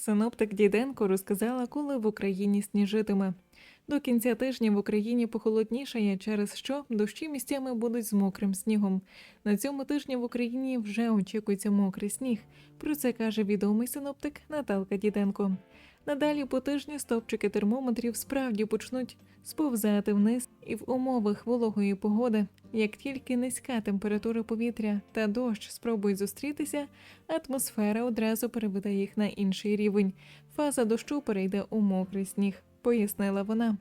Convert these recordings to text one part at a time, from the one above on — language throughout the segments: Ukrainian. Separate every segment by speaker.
Speaker 1: Синоптик Діденко розказала, коли в Україні сніжитиме. До кінця тижня в Україні похолоднішає, через що дощі місцями будуть з мокрим снігом. На цьому тижні в Україні вже очікується мокрий сніг. Про це каже відомий синоптик Наталка Діденко. Надалі по тижню стопчики термометрів справді почнуть сповзати вниз і в умовах вологої погоди, як тільки низька температура повітря та дощ спробують зустрітися, атмосфера одразу переведе їх на інший рівень. Фаза дощу перейде у мокрий сніг, пояснила вона.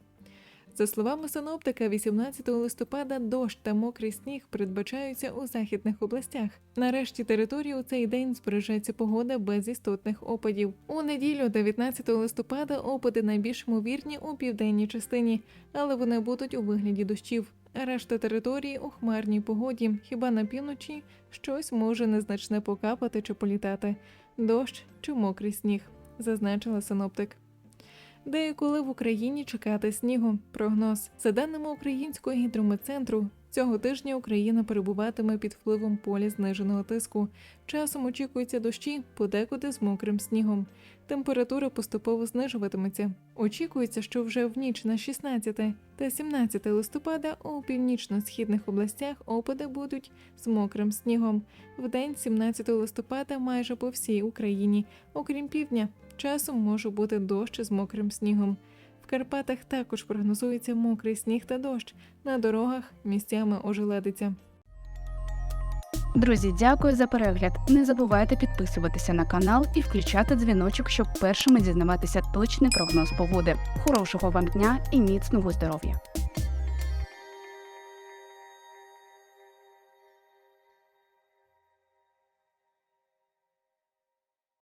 Speaker 1: За словами синоптика, 18 листопада дощ та мокрий сніг передбачаються у західних областях. Нарешті території у цей день збережеться погода без істотних опадів. У неділю, 19 листопада, опади найбільш ймовірні у південній частині, але вони будуть у вигляді дощів. Решта території у хмарній погоді, хіба на півночі щось може незначне покапати чи політати. Дощ чи мокрий сніг, зазначила синоптик. Де і коли в Україні чекати снігу? Прогноз за даними українського гідрометцентру, цього тижня Україна перебуватиме під впливом поля зниженого тиску. Часом очікуються дощі, подекуди з мокрим снігом. Температура поступово знижуватиметься. Очікується, що вже в ніч на 16 та 17 листопада у північно-східних областях опади будуть з мокрим снігом. В день 17 листопада майже по всій Україні, окрім півдня, часом може бути дощ з мокрим снігом. В Карпатах також прогнозується мокрий сніг та дощ. На дорогах місцями ожеледиться.
Speaker 2: Друзі, дякую за перегляд. Не забувайте підписуватися на канал і включати дзвіночок, щоб першими дізнаватися точний прогноз погоди. Хорошого вам дня і міцного здоров'я!